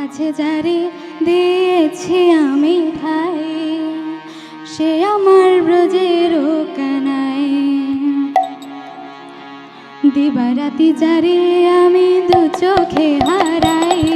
মাঝে যারে দিয়েছি আমি ভাই, সে আমার ব্রজের কানাই। দিবারাতি যারে আমি দু চোখে হারাই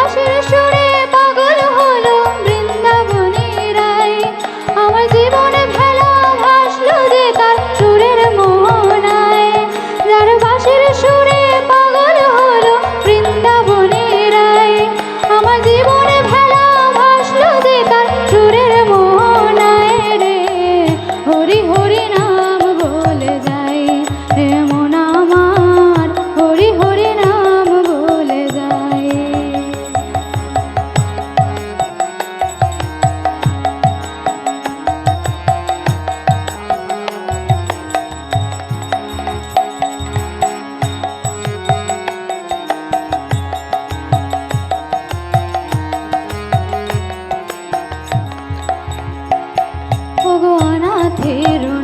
আকাশের ফেরো